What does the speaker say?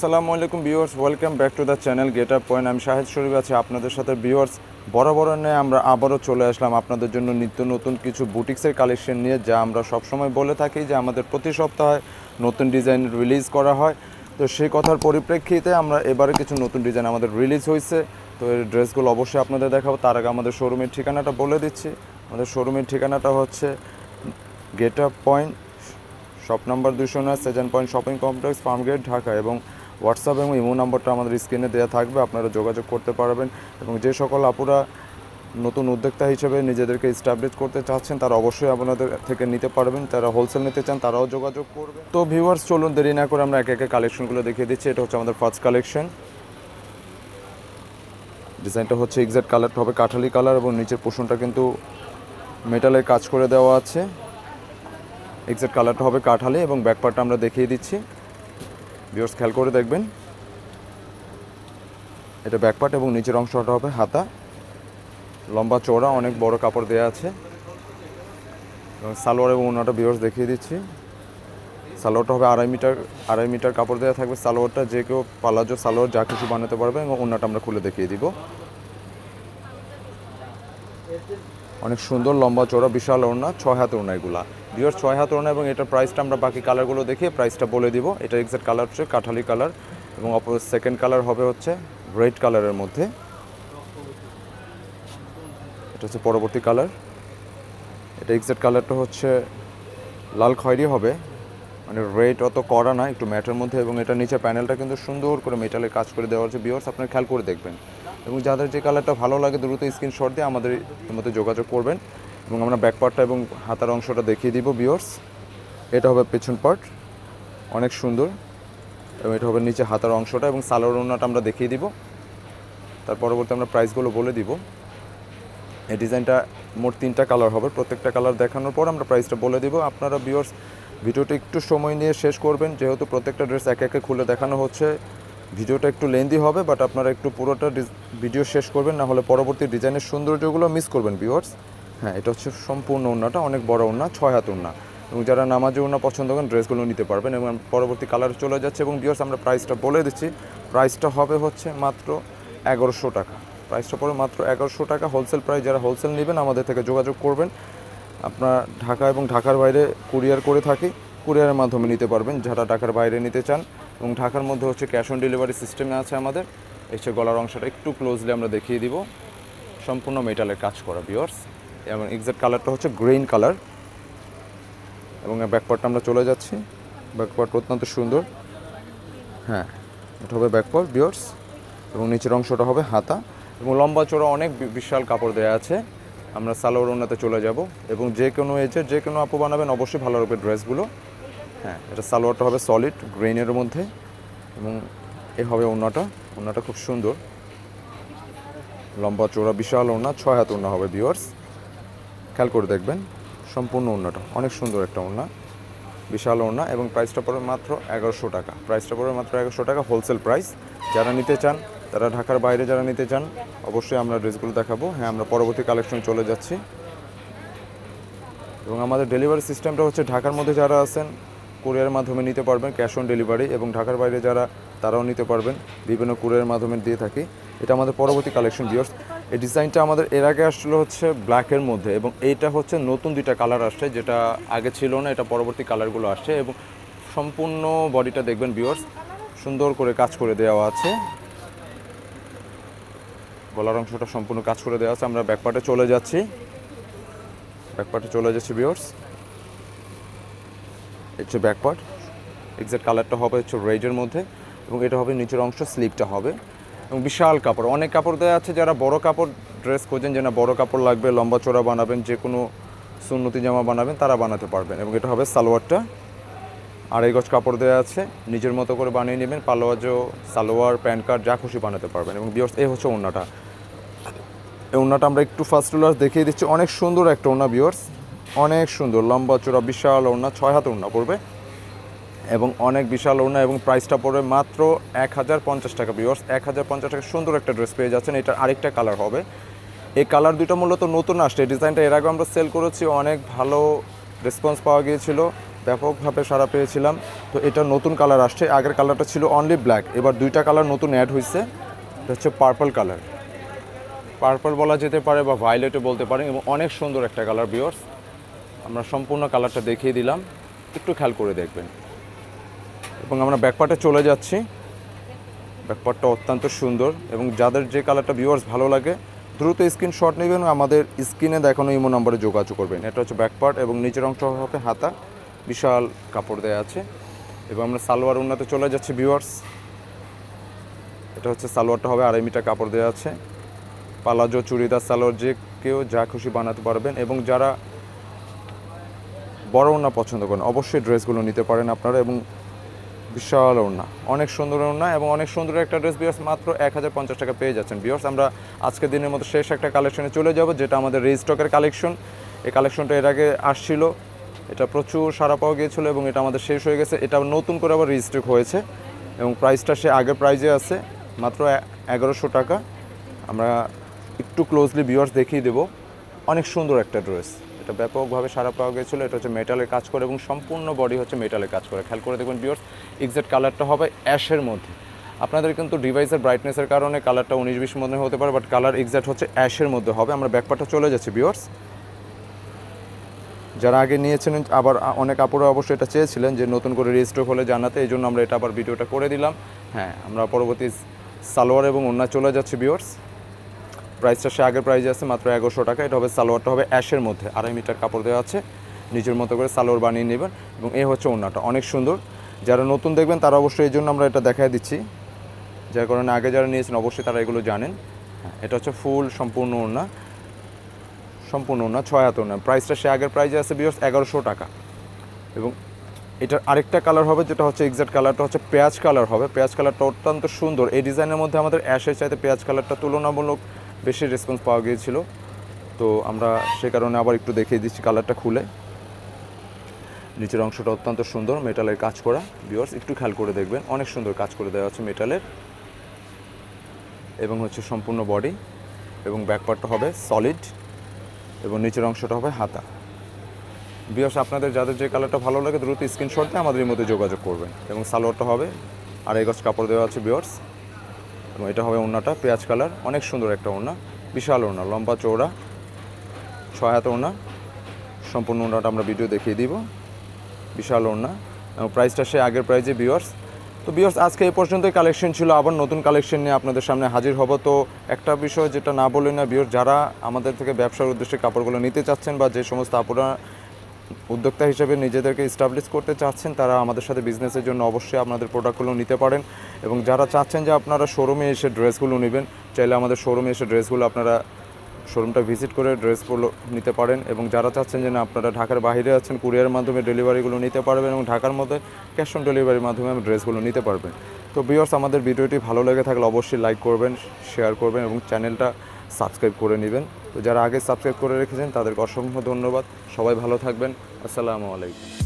আসসালামু আলাইকুম viewers, welcome back to the channel Get Up Point. আমি শাহেদ শরীফ আছি আপনাদের সাথে। ভিউয়ার্স বরাবর নিয়ে আমরা আবারও চলে আসলাম আপনাদের জন্য নিত্য নতুন কিছু বুটিক্সের কালেকশন নিয়ে, যা আমরা সবসময় বলে থাকি যে আমাদের প্রতি সপ্তাহে নতুন ডিজাইন রিলিজ করা হয়। তো সেই কথার পরিপ্রেক্ষিতে আমরা এবারে কিছু নতুন ডিজাইন আমাদের রিলিজ হয়েছে তো এই ড্রেসগুলো অবশ্যই আপনাদের দেখাবো। তার আগে আমাদের শোরুমের ঠিকানাটা বলে দিচ্ছি। আমাদের শোরুমের ঠিকানাটা হচ্ছে Get Up Point, shop number দুশো নয় seven point shopping complex Farmgate Dhaka. এবং হোয়াটসঅ্যাপ এবং ইমো নাম্বারটা আমাদের স্ক্রিনে দেওয়া থাকবে, আপনারা যোগাযোগ করতে পারবেন এবং যে সকল আপুরা নতুন উদ্যোক্তা হিসেবে নিজেদেরকে স্টাবলিশ করতে চাচ্ছেন, তারা অবশ্যই আপনাদের থেকে নিতে পারবেন। যারা হোলসেল নিতে চান, তারাও যোগাযোগ করবেন। তো ভিউয়ার্স চলুন দেরি না করে আমরা একে একে কালেকশনগুলো দেখিয়ে দিচ্ছি। এটা হচ্ছে আমাদের ফার্স্ট কালেকশন ডিজাইনটা হচ্ছে এক্সাক্ট কালারটা হবে কাঠালি কালার এবং নিচের পোষণটা কিন্তু মেটালের কাজ করে দেওয়া আছে। এক্সাক্ট কালারটা হবে কাঠালি এবং ব্যাকপার্টটা আমরা দেখিয়ে দিচ্ছি। ভিউয়ার্স খেয়াল করে দেখবেন। এটা ব্যাকপার্ট এবং নিচের অংশটা হবে হাতা। লম্বা চওড়া, অনেক বড় কাপড় দেওয়া আছে। এবং সালোয়ার এবং ওনাটা ভিউয়ার্স দেখিয়ে দিচ্ছি। সালোয়ারটা হবে আড়াই মিটার আড়াই মিটার কাপড় দেওয়া থাকবে। সালোয়ারটা যে কেউ পালাজো সালোয়ার, যা কিছু বানাতে পারবে এবং ওনাটা আমরা খুলে দেখিয়ে দিব। অনেক সুন্দর লম্বা চওড়া, বিশাল ওড়না, ছয় হাত ওড়না এগুলা। বিয়ার ছয় হাত ওড়না এবং এটার প্রাইসটা আমরা বাকি কালারগুলো দেখিয়ে প্রাইসটা বলে দিব। এটা এক্সাক্ট কালার হচ্ছে কাঠালি কালার এবং অপর সেকেন্ড কালার হবে হচ্ছে রেড কালারের মধ্যে। এটা হচ্ছে পরবর্তী কালার এটা এক্সাক্ট কালারটা হচ্ছে লাল খয়েরি হবে। মানে রেড অত করা না, একটু ম্যাটের মধ্যে, এবং এটা নিচে প্যানেলটা কিন্তু সুন্দর করে মেটালের কাজ করে দেওয়া হচ্ছে। বিয়ার্স আপনারা খেয়াল করে দেখবেন। এবং যাদের যে কালারটা ভালো লাগে, দ্রুত স্ক্রিনশট দিয়ে আমাদের মধ্যে যোগাযোগ করবেন। এবং আমরা ব্যাক পার্টটা এবং হাতার অংশটা দেখিয়ে দিব বিয়ার্স এটা হবে পেছন পার্ট অনেক সুন্দর। এবং এটা হবে নিচে হাতার অংশটা এবং সালোয়ার ওড়নাটা আমরা দেখিয়ে দিব। তার পরবর্তী আমরা প্রাইসগুলো বলে দিব। এই ডিজাইনটা মোট তিনটা কালার হবে। প্রত্যেকটা কালার দেখানোর পর আমরা প্রাইসটা বলে দিব। আপনারা ভিউয়ার্স ভিডিওটা একটু সময় নিয়ে শেষ করবেন। যেহেতু প্রত্যেকটা ড্রেস একে একে খুলে দেখানো হচ্ছে। ভিডিওটা একটু লেন্দি হবে বাট আপনারা একটু পুরোটা ভিডিও শেষ করবেন। না হলে পরবর্তী ডিজাইনের সৌন্দর্যগুলো মিস করবেন ভিউয়ার্স হ্যাঁ এটা হচ্ছে সম্পূর্ণ ওড়নাটা, অনেক বড় ওড়না, ছয় হাত ওড়না। এবং যারা নামাজি ওড়না পছন্দ করেন, ড্রেসগুলো নিতে পারবেন এবং পরবর্তী কালার চলে যাচ্ছে এবং ভিউয়ার্স আমরা প্রাইসটা বলে দিচ্ছি। প্রাইসটা হবে হচ্ছে মাত্র এগারোশো টাকা। প্রাইসটা পড়ে মাত্র এগারোশো টাকা। হোলসেল প্রাইস যারা হোলসেল নেবেন, আমাদের থেকে যোগাযোগ করবেন। আপনার ঢাকা এবং ঢাকার বাইরে কুরিয়ার করে থাকি কুরিয়ারের মাধ্যমে নিতে পারবেন। যারা ঢাকার বাইরে নিতে চান এবং ঢাকার মধ্যে হচ্ছে ক্যাশ অন ডেলিভারি সিস্টেমে আছে আমাদের, এসে গলার অংশটা একটু ক্লোজলি আমরা দেখিয়ে দিব। সম্পূর্ণ মেটালের কাজ করা বিয়ার্স এবং এক্সাক্ট কালারটা হচ্ছে গ্রিন কালার এবং ব্যাকপার্টটা আমরা চলে যাচ্ছি। ব্যাকপার্ট অত্যন্ত সুন্দর। হ্যাঁ এটা হবে ব্যাকপার্ট বিয়ার্স এবং নিচের অংশটা হবে হাতা। এবং লম্বা চড়া অনেক বিশাল কাপড় দেওয়া আছে। আমরা সালোয়ার ওনাতে চলে যাব। এবং যে কোনো এজে যে কোনো আপু বানাবেন, অবশ্যই ভালো লাগবে ড্রেসগুলো হ্যাঁ এটা সালোয়ারটা হবে সলিড গ্রেনের মধ্যে। এবং এ হবে ওনাটা ওনাটা খুব সুন্দর। লম্বা চওড়া বিশাল ওনা ছয় হাত ওনা হবে ভিউয়ার্স খেয়াল করে দেখবেন, সম্পূর্ণ ওনাটা অনেক সুন্দর একটা ওনা বিশাল ওনা এবং প্রাইসটা পড়বে মাত্র এগারোশো টাকা। প্রাইসটা পড়বে মাত্র এগারোশো টাকা হোলসেল প্রাইস যারা নিতে চান, তারা ঢাকার বাইরে যারা নিতে চান, অবশ্যই আমরা ড্রেসগুলো দেখাবো। হ্যাঁ আমরা পরবর্তী কালেকশন চলে যাচ্ছি। এবং আমাদের ডেলিভারি সিস্টেমটা হচ্ছে ঢাকার মধ্যে যারা আছেন কুরিয়ারের মাধ্যমে নিতে পারবেন ক্যাশ অন ডেলিভারি এবং ঢাকার বাইরে যারা, তারাও নিতে পারবেন। বিভিন্ন কুরিয়ারের মাধ্যমে দিয়ে থাকি। এটা আমাদের পরবর্তী কালেকশন ভিউয়ার্স এই ডিজাইনটা আমাদের এর আগে আসলো হচ্ছে ব্ল্যাকের মধ্যে এবং এইটা হচ্ছে নতুন দুইটা কালার আসছে, যেটা আগে ছিল না, এটা পরবর্তী কালারগুলো আসছে এবং সম্পূর্ণ বডিটা দেখবেন ভিউয়ার্স সুন্দর করে কাজ করে দেওয়া আছে। গলার অংশটা সম্পূর্ণ কাজ করে দেওয়া আছে, আমরা ব্যাকপার্টে চলে যাচ্ছি। ব্যাকপার্টে চলে যাচ্ছি ভিউয়ার্স হচ্ছে ব্যাকপার্ট এক্সাক্ট কালারটা হবে হচ্ছে রেডের মধ্যে এবং এটা হবে নিচের অংশ স্লিপটা হবে। এবং বিশাল কাপড়। অনেক কাপড় দেওয়া আছে যারা বড় কাপড় ড্রেস খোঁজেন, যে না বড় কাপড় লাগবে, লম্বা চোরা বানাবেন, যে কোনো সুন্নতি জামা বানাবেন, তারা বানাতে পারবেন। এবং এটা হবে সালোয়ারটা। আড়াই গজ কাপড় দেওয়া আছে, নিজের মতো করে বানিয়ে নেবেন, পালোয়াজো, সালোয়ার, প্যান্ট কার্ড যা খুশি বানাতে পারবেন। এবং বিয়র্স এই হচ্ছে ওড়নাটা। এই ওড়নাটা আমরা একটু ফার্স্ট রুলার দেখিয়ে দিচ্ছি। অনেক সুন্দর একটা ওড়না বিয়র্স অনেক সুন্দর, লম্বা চোরা, বিশাল ওড়না, ছয় হাত ওড়না পড়বে। এবং অনেক বিশাল ওড়না এবং প্রাইসটা পড়বে মাত্র এক হাজার পঞ্চাশ টাকা বিয়র্স এক হাজার পঞ্চাশ টাকা সুন্দর একটা ড্রেস পেয়ে যাচ্ছেন। এটার আরেকটা কালার হবে। এই কালার দুটো মূলত নতুন আসছে। ডিজাইনটা এর আগে আমরা সেল করেছি। অনেক ভালো রেসপন্স পাওয়া গিয়েছিল। ব্যাপকভাবে সারা পেয়েছিলাম। তো এটা নতুন কালার আসছে। আগের কালারটা ছিল অনলি ব্ল্যাক এবার দুইটা কালার নতুন অ্যাড হয়েছে এটা হচ্ছে পার্পল কালার পার্পল বলা যেতে পারে বা ভায়োলেটও বলতে পারেন। এবং অনেক সুন্দর একটা কালার বিয়ার্স আমরা সম্পূর্ণ কালারটা দেখিয়ে দিলাম। একটু খেয়াল করে দেখবেন। এবং আমরা ব্যাকপার্টে চলে যাচ্ছি। ব্যাকপার্টটা অত্যন্ত সুন্দর এবং যাদের যে কালারটা ভিউয়ার্স ভালো লাগে, দ্রুত স্ক্রিন স্ক্রিনশট নেবেন, আমাদের স্ক্রিনে দেখানো ইমো নম্বরে যোগাযোগ করবেন। এটা হচ্ছে ব্যাকপার্ট এবং নিচের অংশ হবে হাতা, বিশাল কাপড় দেওয়া আছে। এবং আমরা সালোয়ার উন্নতে চলে যাচ্ছি ভিউয়ার্স এটা হচ্ছে সালোয়ারটা হবে আড়াই মিটার কাপড় দেওয়া আছে। পালাজো, চুড়িদার, সালোয়ার, যে কেউ যা খুশি বানাতে পারবেন এবং যারা বড় ওড়না পছন্দ করেন, অবশ্যই ড্রেসগুলো নিতে পারেন আপনারা এবং বিশাল ওড়না। অনেক সুন্দর ওড়না এবং অনেক সুন্দর একটা ড্রেস বিয়ার্স মাত্র এক হাজার পঞ্চাশ টাকা পেয়ে যাচ্ছেন বিয়ার্স আমরা আজকের দিনের মতো শেষ একটা কালেকশনে চলে যাব, যেটা আমাদের রেজিস্টকের কালেকশন এই কালেকশনটা এর আগে আসছিল। এটা প্রচুর সারা পাওয়া গিয়েছিল এবং এটা আমাদের শেষ হয়ে গেছে। এটা নতুন করে আবার রেজিস্ট্রিক হয়েছে এবং প্রাইসটা সে আগের প্রাইজে আছে, মাত্র এগারোশো টাকা। আমরা একটু ক্লোজলি ভিউয়ার্স দেখিয়ে দেবো। অনেক সুন্দর একটা ড্রেস এটা ব্যাপকভাবে সারা পাওয়া গেছিল। এটা হচ্ছে মেটালের কাজ করে এবং সম্পূর্ণ বডি হচ্ছে মেটালের কাজ করে। খেয়াল করে দেখবেন ভিউয়ার্স এক্সাক্ট কালারটা হবে অ্যাশের মধ্যে। আপনাদের কিন্তু ডিভাইসের ব্রাইটনেসের কারণে কালারটা উনিশ বিশ মধ্যে হতে পারে বাট কালার এক্সাক্ট হচ্ছে অ্যাশের মধ্যে হবে। আমরা ব্যাকপারটা চলে যাচ্ছি ভিউয়ার্স যারা আগে নিয়েছিলেন, আবার অনেক আপুরা অবশ্যই এটা চেয়েছিলেন যে নতুন করে রেজিস্টার হলে জানাতে, এই জন্য আমরা এটা আবার ভিডিওটা করে দিলাম। হ্যাঁ আমরা পরবর্তী সালোয়ার এবং অন্য চলে যাচ্ছি ভিউয়ার্স প্রাইসটা সে আগের প্রাইজে আছে মাত্র এগারোশো টাকা। এটা হবে সালোয়ারটা হবে অ্যাশের মধ্যে। আড়াই মিটার কাপড় দেওয়া আছে নিজের মতো করে সালোয়ার বানিয়ে নেবেন এবং এ হচ্ছে ওড়নাটা। অনেক সুন্দর। যারা নতুন দেখবেন তারা অবশ্যই এই জন্য আমরা এটা দেখাই দিচ্ছি। যার কারণে আগে যারা নিয়েছেন অবশ্যই তারা এগুলো জানেন। হ্যাঁ, এটা হচ্ছে ফুল সম্পূর্ণ ওড়না। সম্পূর্ণ ওড়না ছয় হাত ওড়না। প্রাইসটা সে আগের প্রাইজে আছে বিয়স এগারোশো টাকা। এবং এটার আরেকটা কালার হবে যেটা হচ্ছে এক্সাক্ট কালারটা হচ্ছে পেঁয়াজ কালার হবে। পেঁয়াজ কালারটা অত্যন্ত সুন্দর। এই ডিজাইনের মধ্যে আমাদের অ্যাশের চাইতে পেঁয়াজ কালারটা তুলনামূলক বেশি রেসপন্স পাওয়া গিয়েছিল। তো আমরা সে কারণে আবার একটু দেখিয়ে দিচ্ছি কালারটা খুলে। নিচের অংশটা অত্যন্ত সুন্দর মেটালের কাজ করা। ভিউয়ার্স একটু খেয়াল করে দেখবেন, অনেক সুন্দর কাজ করে দেওয়া আছে মেটালের এবং হচ্ছে সম্পূর্ণ বডি এবং ব্যাকপার্টটা হবে সলিড এবং নিচের অংশটা হবে হাতা। বিয়স আপনাদের যাদের যে কালারটা ভালো লাগে, দ্রুত স্ক্রিনশট দিয়ে আমাদের মধ্যে যোগাযোগ করবেন। এবং সালোয়ারটা হবে আড়াই গজ কাপড় দেওয়া আছে বিয়ার্স এবং এটা হবে ওড়নাটা, পেঁয়াজ কালার, অনেক সুন্দর একটা ওড়না, বিশাল ওড়না, লম্বা চৌড়া ছয় হাত ওড়না, সম্পূর্ণ ওড়নাটা আমরা ভিডিও দেখিয়ে দিব, বিশাল ওড়না প্রাইসটা সে আগের প্রাইজে বিয়ার্স তো বিয়ার্স আজকে এই পর্যন্তই কালেকশন ছিল, আবার নতুন কালেকশন নিয়ে আপনাদের সামনে হাজির হব। তো একটা বিষয় যেটা না বলি না বিয়ার্স যারা আমাদের থেকে ব্যবসার উদ্দেশ্যে কাপড়গুলো নিতে চাচ্ছেন বা যে সমস্ত আপুরা উদ্যোক্তা হিসেবে নিজেদেরকে স্টাবলিশ করতে চাচ্ছেন, তারা আমাদের সাথে বিজনেসের জন্য অবশ্যই আপনাদের প্রোডাক্টগুলো নিতে পারেন। এবং যারা চাচ্ছেন যে আপনারা শোরুমে এসে ড্রেসগুলো নেবেন, চাইলে আমাদের শোরুমে এসে ড্রেসগুলো আপনারা শোরুমটা ভিজিট করে ড্রেসগুলো নিতে পারেন। এবং যারা চাচ্ছেন যে না, আপনারা ঢাকার বাইরে আছেন কুরিয়ারের মাধ্যমে ডেলিভারিগুলো নিতে পারবেন এবং ঢাকার মধ্যে ক্যাশ অন ডেলিভারির মাধ্যমে ড্রেসগুলো নিতে পারবেন। তো বিয়ার্স আমাদের ভিডিওটি ভালো লেগে থাকলে অবশ্যই লাইক করবেন শেয়ার করবেন এবং চ্যানেলটা সাবস্ক্রাইব করে নেবেন। তো যারা আগে সাবস্ক্রাইব করে রেখেছেন, তাদেরকে অসংখ্য ধন্যবাদ। সবাই ভালো থাকবেন। আসসালামু আলাইকুম।